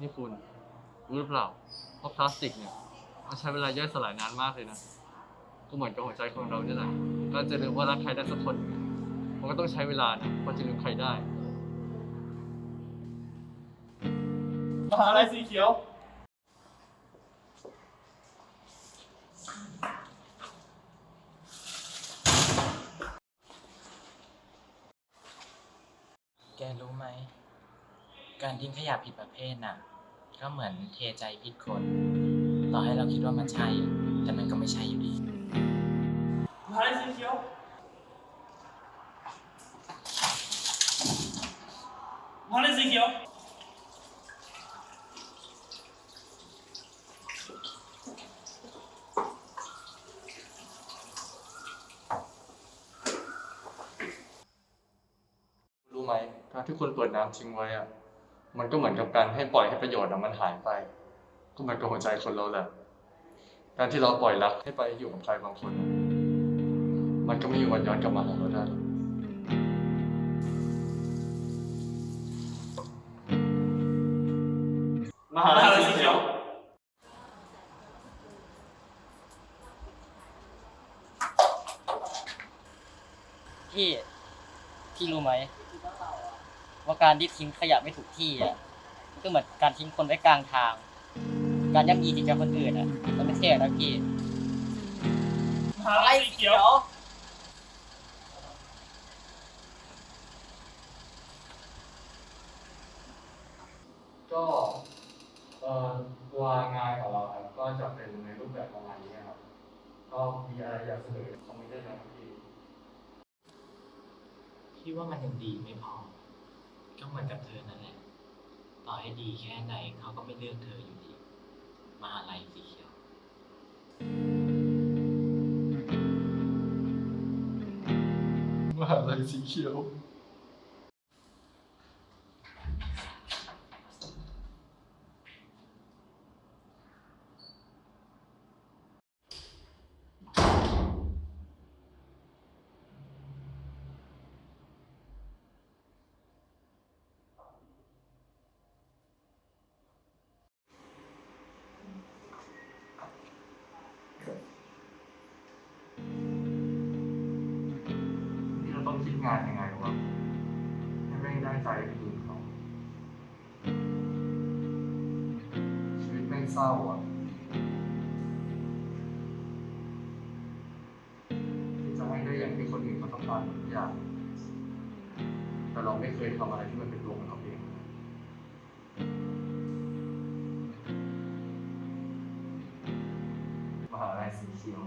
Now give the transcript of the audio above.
นี่คุณรู้หรือเปล่าพราพลาสติกเนี่ยมันใช้เวลาย่อยสลายนานมากเลยนะ ก็เหมือนกับหัวใจของเราเนี่ยแหละก็จะลืมว่ารักใครได้สักคน มันก็ต้องใช้เวลานะพอจะลืมใครได้ มหาลัยสีเขียว กรู้ไหม การทิ้งขยะผิดประเภทน่ะ ก็เหมือนเทใจผิดคน ต่อให้เราคิดว่ามันใช่ แต่มันก็ไม่ใช่อยู่ดีมาลัยสีเขียวมาลัยสีเขียว รู้ไหมการที่คุณเปิดน้ำทิ้งไว้อะมันก็เหมือนกับการให้ปล่อยให้ประโยชน์อะมันหายไป ก็เหมือนกับหัวใจคนเราแหละ การที่เราปล่อยรักให้ไปอยู่กับใครบางคนอะมันก็ไม่มีวันย้อนกลับมาหาเราได้หรอกมหาลัยสีเขียวพี่พี่รู้ไหม ว่าการที่ทิ้งขยะไม่ถูกที่อะก็เหมือนการทิ้งคนไว้กลางทาง การย่ำยีจิตใจคนอื่นอะมันไม่เท่หรอกนะพี่มหาลัยสีเขียวก็เอ่อตัวงานของเราครับก็จะเป็นในรูปแบบประมาณนี้ครับ ก็มีอะไรอยากเสนอคอมเมนต์ได้เลยครับพี่พี่ว่ามันยังดีไม่พอก็เห มือนกับเธอนั่นแหละ ต่อให้ดีแค่ไหนเขาก็ไม่เลือกเธออยู่ดีมาอะไรสีเขียวมหาลัยสีเขียวาต้องคิดงานยังไงวะให้ไม่ได้ใจคนอื่นเขาชีวิตแม่เศร้าอะที่จะให้ได้อย่างที่คนอื่นเขาต้องการทุกอย่างแต่เราไม่เคยทำอะไรที่มันเป็นตัวของเราเองมหาลัยสีเขียว